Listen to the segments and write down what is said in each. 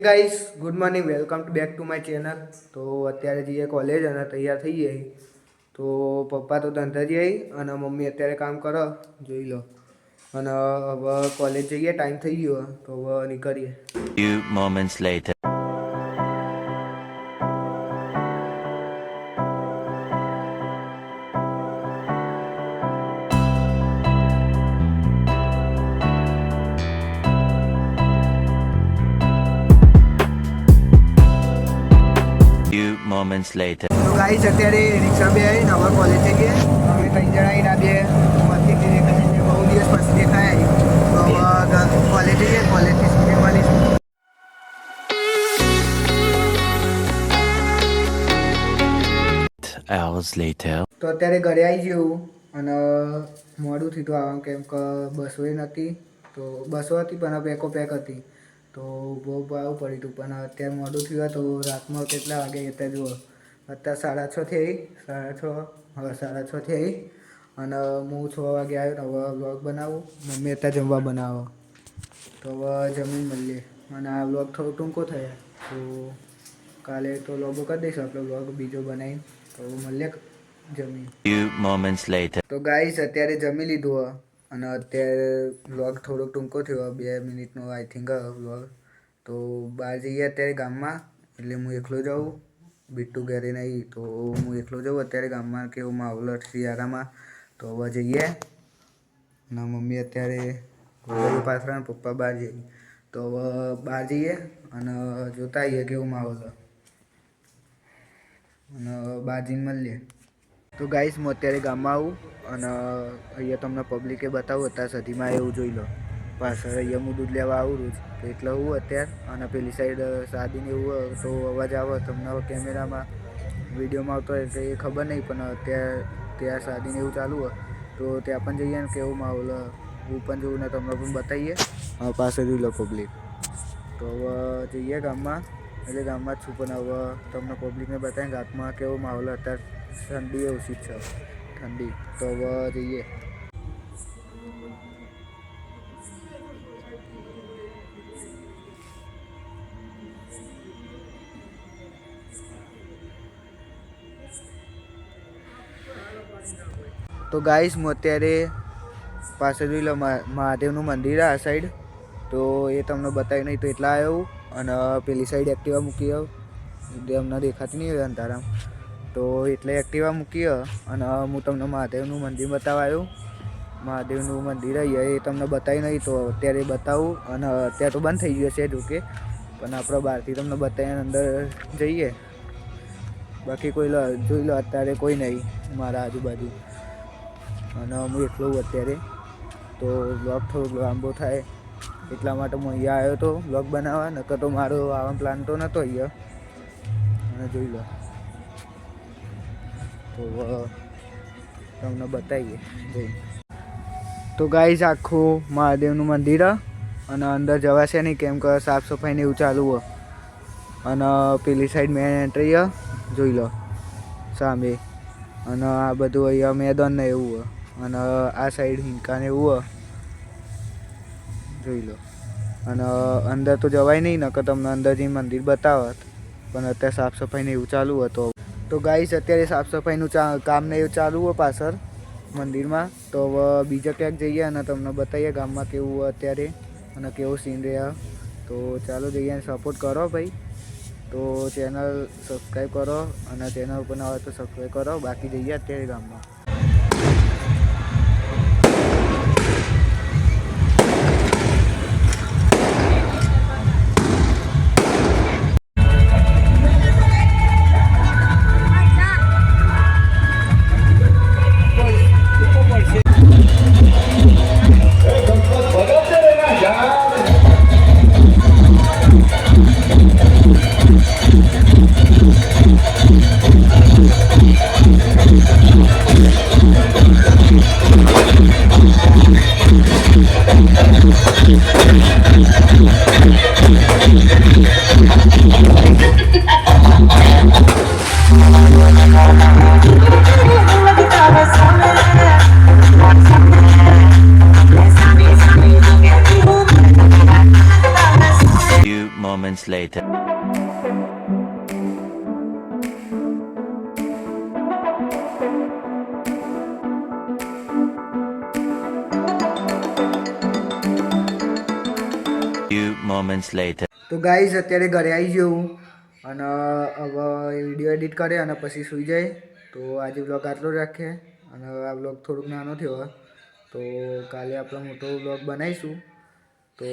Guys, good morning, welcome to back to my channel. તો અત્યારે જઈએ કોલેજ અને તૈયાર થઈ જઈએ. તો પપ્પા તો ધંધા જઈએ અને મમ્મી અત્યારે કામ કરો, જોઈ લો. અને હવે કોલેજ જઈએ, ટાઈમ થઈ ગયો. તો હવે નીકળીએ. Moments later. તો ગાઈસ અત્યારે રિક્ષા બે આવી નવા કોલેજ ગયા. અમે ત્રણ જણા આવીને બે મસ્તી કરી કરીને બહુ દિવસ પછી દેખાયા તો હવે કોલેજ જઈએ કોલેજથી સ્કૂલે મળીશું Hours later. તો અત્યારે ઘરે આવી ગયું અને મોડું થયું આવવાનું કેમ કે બસો નથી તો બસો હતી પણ પેકો પેક હતી. તો બહુ ભાવ પડ્યું હતું પણ અત્યારે મોડું થયું તો રાતમાં કેટલા વાગે અત્યારે જુઓ. અત્યારે સાડા છ થઈ સાડા છ હવે સાડા છ થઈ અને હું છ વાગે આવ્યો ને હવે બ્લોગ બનાવું. મમ્મી અત્યારે જમવા બનાવો. તો હવે જમીન મળીએ અને આ બ્લોગ થોડો ટૂંકો થયો. તો કાલે તો લોગો કરી દઈશું આપણો બ્લોગ બીજો બનાવીને. તો મળીએ જમીન. તો ગાઈસ અત્યારે જમી લીધું હે અને અત્યારે વ્લોગ થોડો ટૂંકો થયો, બે મિનિટનો આઈ થિંક વ્લોગ તો બહાર જઈએ અત્યારે ગામમાં, એટલે હું એકલો જાઉં, બીટુ ઘેરે નહીં, તો હું એકલો જાઉં અત્યારે ગામમાં કેવું માહોલ શિયાળામાં. તો હવે જઈએ. અને મમ્મી અત્યારે પાછળ અને પપ્પા બહાર જઈએ તો હવે બહાર જઈએ અને જોતા આવીએ કેવું માહોલ અને બહાર જઈને મળીએ. તો ગાઈસ, હું અત્યારે ગામમાં આવું અને અહીંયા તમને પબ્લિકે બતાવું. અત્યારે સુધીમાં એવું જોઈ લો. પાછળ અહીંયા હું દૂધ લેવા આવું રોજ તો એટલે હું અત્યારે, અને પેલી સાઈડ સાદીને એવું તો અવાજ આવે તમને કેમેરામાં વિડીયોમાં આવતો હોય તો એ ખબર નહીં, પણ અત્યારે, ત્યાં સાદીને એવું ચાલુ હોય. તો ત્યાં પણ જઈએ ને કેવું માહોલ હું પણ જોઉં ને તમને પણ બતાવીએ. પાસે જોઈ લો પબ્લિક તો હવે જઈએ ગામમાં. એટલે ગામમાં જ છું, પણ હવે તમને પબ્લિકને બતાવીને રાતમાં કેવો માહોલ અત્યારે ઠંડી ઓછી છે. ઠંડી. તો હવે જઈએ. તો ગાઈસ હું અત્યારે પાસે જોઈ લો મહાદેવનું મંદિર આ સાઈડ તો એ તમને બતાવી નહીં, તો એટલા આવ્યો અને પેલી સાઈડ એક્ટિવા મૂકી અમને દેખાતી નહીં હોય અંધારામ. તો એટલે એક્ટિવા મૂકી અને હું તમને મહાદેવનું મંદિર બતાવવા આવ્યો મહાદેવનું મંદિર અહીંયા એ તમને બતાવી નહીં તો અત્યારે બતાવું. અને અત્યારે તો બંધ થઈ ગયું છે જોકે પણ આપણે બહારથી તમને બતાવીને અંદર જઈએ. બાકી કોઈ લો, જોઈ લો અત્યારે કોઈ નહીં મારા આજુબાજુ. અને હું એકલો અત્યારે. તો બ્લોગ થોડો લાંબો થાય. એટલા માટે હું અહીંયા આવ્યો હતો બ્લોગ બનાવવા, નકર તો મારો આવા પ્લાન તો નહોતો અહીંયા. અને જોઈ લો. તો તમને બતાવીએ. જઈ તો ગાઈઝ આખું મહાદેવનું મંદિર અને અંદર જવાશે નહીં, કેમ કે સાફ સફાઈને એવું ચાલુ હોય અને પેલી સાઈડ મેન એન્ટ્રી જોઈ લો. સામે. અને આ બધું અહીંયા મેદાન ને એવું અને આ સાઈડ હિંકા ને એવું જોઈ લો. અને અંદર તો જવાય નહીં, નકર તમને અંદર જઈને મંદિર બતાવત. પણ અત્યારે સાફ સફાઈને એવું ચાલુ હતો. તો ગાઈસ, અત્યારે સાફ સફાઈનું ચા, કામ ને એવું ચાલુ હોય પાછળ મંદિરમાં, તો હવે બીજા ક્યાંક જઈએ અને તમને બતાવીએ ગામમાં કેવું હોય અત્યારે અને કેવો સીન રહ્યા. તો ચાલો જઈએ અને સપોર્ટ કરો ભાઈ. તો ચેનલ સબસ્ક્રાઈબ કરો અને ચેનલ ઉપર ના હોય તો સબસ્ક્રાઈબ કરો. બાકી જઈએ અત્યારે ગામમાં. Few moments later. તો ગાઈઝ અત્યારે ઘરે આવી ગયો હું. અને હવે વીડિયો એડિટ કરે અને પછી સૂઈ જાય. તો આજે બ્લોગ આટલો રાખે અને આ બ્લોગ થોડુંક નાનો થયો તો કાલે આપણે મોટો બ્લોગ બનાવીશું. તો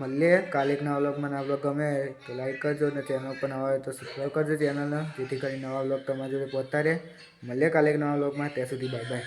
મળીએ. કાલે નવા બ્લોગમાં આ બ્લોગ ગમે તો લાઈક કરજો. અને ચેનલ પર નવા હોય તો સબસ્ક્રાઈબ કરજો ચેનલને જેથી કરી નવા બ્લોગ તમારા જોડે પહોંચતા રહે. મળીએ કાલે નવા બ્લોગમાં ત્યાં સુધી બાય બાય